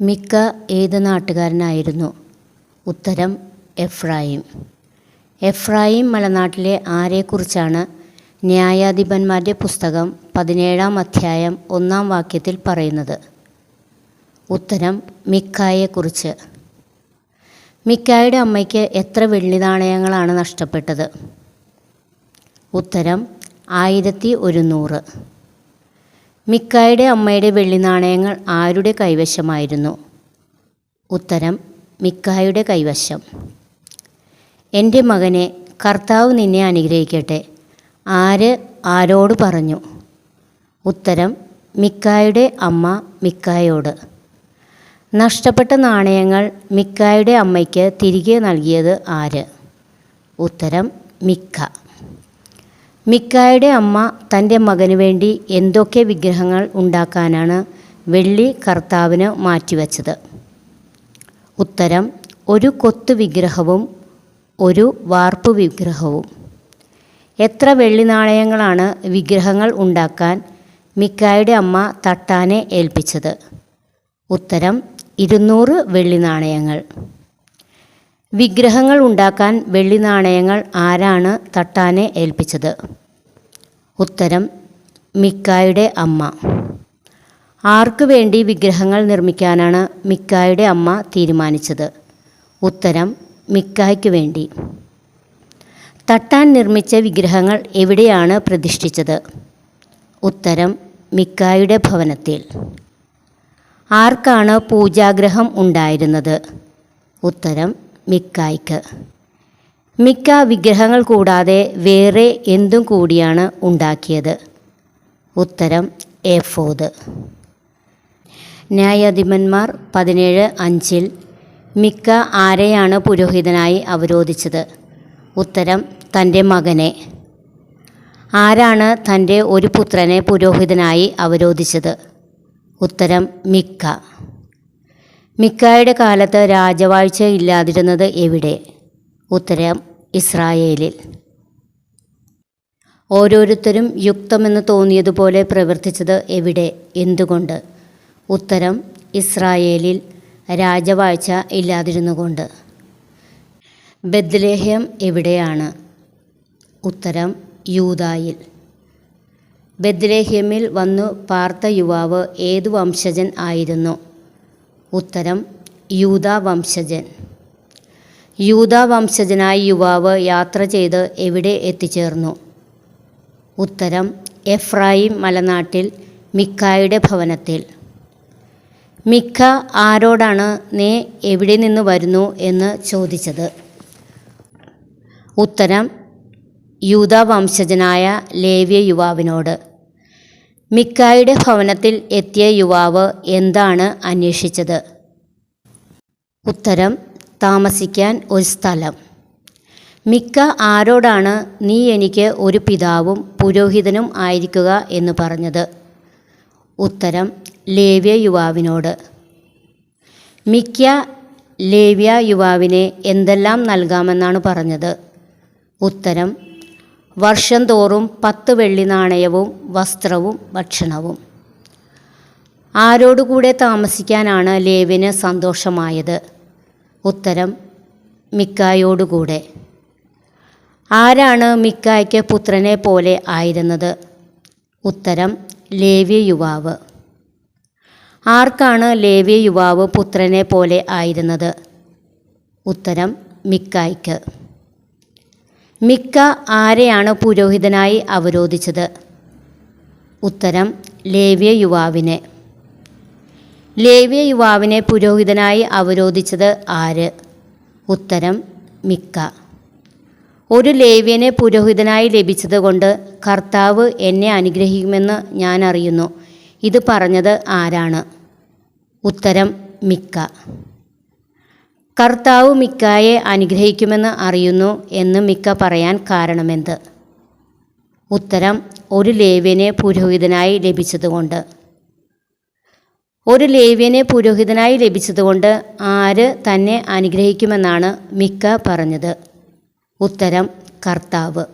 മിക്ക ഏത് നാട്ടുകാരനായിരുന്നു? ഉത്തരം എഫ്രായിം. എഫ്രായിം മലനാട്ടിലെ ആരെക്കുറിച്ചാണ് ന്യായാധിപന്മാരുടെ പുസ്തകം പതിനേഴാം അധ്യായം ഒന്നാം വാക്യത്തിൽ പറയുന്നത്? ഉത്തരം മിക്കായെക്കുറിച്ച്. മിക്കായുടെ അമ്മയ്ക്ക് എത്ര വെള്ളി നാണയങ്ങളാണ് നഷ്ടപ്പെട്ടത്? ഉത്തരം ആയിരത്തി ഒരുന്നൂറ്. മിക്കായുടെ അമ്മയുടെ വെള്ളി നാണയങ്ങൾ ആരുടെ കൈവശമായിരുന്നു? ഉത്തരം മിക്കായുടെ കൈവശം. എന്റെ മകനെ കർത്താവ് നിന്നെ അനുഗ്രഹിക്കട്ടെ. ആര് ആരോട് പറഞ്ഞു? ഉത്തരം മിക്കായുടെ അമ്മ മിക്കായോട്. നഷ്ടപ്പെട്ട നാണയങ്ങൾ മിക്കായുടെ അമ്മയ്ക്ക് തിരികെ നൽകിയത് ആര്? ഉത്തരം മിക്ക. മിക്കായുടെ അമ്മ തന്റെ മകന് വേണ്ടി എന്തൊക്കെ വിഗ്രഹങ്ങൾ ഉണ്ടാക്കാനാണ് വെള്ളി കർത്താവിന് മാറ്റിവെച്ചത്? ഉത്തരം ഒരു കൊത്തു വിഗ്രഹവും ഒരു വാർപ്പ് വിഗ്രഹവും. എത്ര വെള്ളി നാണയങ്ങളാണ് വിഗ്രഹങ്ങൾ ഉണ്ടാക്കാൻ മിക്കായുടെ അമ്മ തട്ടാനെ ഏൽപ്പിച്ചത്? ഉത്തരം ഇരുന്നൂറ് വെള്ളി നാണയങ്ങൾ വിഗ്രഹങ്ങൾ ഉണ്ടാക്കാൻ വെള്ളി നാണയങ്ങൾ ആരാണ് തട്ടാനെ ഏൽപ്പിച്ചത്? ഉത്തരം മിക്കായുടെ അമ്മ. ആർക്കു വേണ്ടി വിഗ്രഹങ്ങൾ നിർമ്മിക്കാനാണ് മിക്കായുടെ അമ്മ തീരുമാനിച്ചത്? ഉത്തരം മിക്കായ്ക്ക് വേണ്ടി. തട്ടാൻ നിർമ്മിച്ച വിഗ്രഹങ്ങൾ എവിടെയാണ് പ്രതിഷ്ഠിച്ചത്? ഉത്തരം മിക്കായുടെ ഭവനത്തിൽ. ആർക്കാണ് പൂജാഗ്രഹം ഉണ്ടായിരുന്നത്? ഉത്തരം മിക്കായ്ക്ക്. മിക്ക വിഗ്രഹങ്ങൾ കൂടാതെ വേറെ എന്തും കൂടിയാണ് ഉണ്ടാക്കിയത്? ഉത്തരം എഫോദ് ന്യായാധിപന്മാർ പതിനേഴ് അഞ്ചിൽ മിക്ക ആരെയാണ് പുരോഹിതനായി അവരോധിച്ചത്? ഉത്തരം തന്റെ മകനെ. ആരാണ് തന്റെ ഒരു പുത്രനെ പുരോഹിതനായി അവരോധിച്ചത്? ഉത്തരം മിക്ക. മിക്കായുടെ കാലത്ത് രാജവാഴ്ച ഇല്ലാതിരുന്നത് എവിടെ? ഉത്തരം ഇസ്രായേലിൽ. ഓരോരുത്തരും യുക്തമെന്ന് തോന്നിയതുപോലെ പ്രവർത്തിച്ചത് എവിടെ? എന്തുകൊണ്ട്? ഉത്തരം ഇസ്രായേലിൽ. രാജവാഴ്ച ഇല്ലാതിരുന്നുകൊണ്ട്. ബദ്ലേഹ്യം എവിടെയാണ്? ഉത്തരം യൂതായിൽ ബദ്ലേഹ്യമിൽ വന്നു പാർത്ത യുവാവ് ഏതു വംശജൻ ആയിരുന്നു? ഉത്തരം യൂത വംശജൻ. യൂത വംശജനായ യുവാവ് യാത്ര ചെയ്ത് എവിടെ എത്തിച്ചേർന്നു? ഉത്തരം എഫ്രായിം മലനാട്ടിൽ മിക്കായുടെ ഭവനത്തിൽ. മിക്ക ആരോടാണ് നീ എവിടെ നിന്ന് വരുന്നു എന്ന് ചോദിച്ചത്? ഉത്തരം യൂത വംശജനായ ലേവ്യ യുവാവിനോട്. മിക്കായുടെ ഭവനത്തിൽ എത്തിയ യുവാവ് എന്താണ് അന്വേഷിച്ചത്? ഉത്തരം താമസിക്കാൻ ഒരു സ്ഥലം. മിക്ക ആരോടാണ് നീ എനിക്ക് ഒരു പിതാവും പുരോഹിതനും ആയിരിക്കുക എന്ന് പറഞ്ഞത്? ഉത്തരം ലേവ്യ യുവാവിനോട്. മിക്ക ലേവ്യ യുവാവിനെ എന്തെല്ലാം നൽകാമെന്നാണ് പറഞ്ഞത്? ഉത്തരം വർഷം തോറും പത്ത് വെള്ളി നാണയവും വസ്ത്രവും ഭക്ഷണവും. ആരോടുകൂടെ താമസിക്കാനാണ് ലേവിന് സന്തോഷമായത്? ഉത്തരം മിക്കായോടുകൂടെ. ആരാണ് മിക്കായ്ക്ക് പുത്രനെ പോലെ ആയിരുന്നത്? ഉത്തരം ലേവ്യ യുവാവ്. ആർക്കാണ് ലേവ്യ യുവാവ് പുത്രനെ പോലെ ആയിരുന്നത്? ഉത്തരം മിക്കായ്ക്ക്. മിക്ക ആരെയാണ് പുരോഹിതനായി അവരോധിച്ചത്? ഉത്തരം ലേവ്യ യുവാവിനെ. ലേവ്യ യുവാവിനെ പുരോഹിതനായി അവരോധിച്ചത് ആര്? ഉത്തരം മിക്ക. ഒരു ലേവ്യനെ പുരോഹിതനായി ലഭിച്ചതുകൊണ്ട് കർത്താവ് എന്നെ അനുഗ്രഹിക്കുമെന്ന് ഞാൻ അറിയുന്നു. ഇത് പറഞ്ഞത് ആരാണ്? ഉത്തരം മിക്ക. കർത്താവ് മിക്കായെ അനുഗ്രഹിക്കുമെന്ന് അറിയുന്നു എന്ന് മിക്ക പറയാൻ കാരണമെന്ത്? ഉത്തരം ഒരു ലേവ്യനെ പുരോഹിതനായി ലഭിച്ചതുകൊണ്ട്. ഒരു ലേവ്യനെ പുരോഹിതനായി ലഭിച്ചതുകൊണ്ട് ആര് തന്നെ അനുഗ്രഹിക്കുമെന്നാണ് മിക്ക പറഞ്ഞത്. ഉത്തരം കർത്താവ്.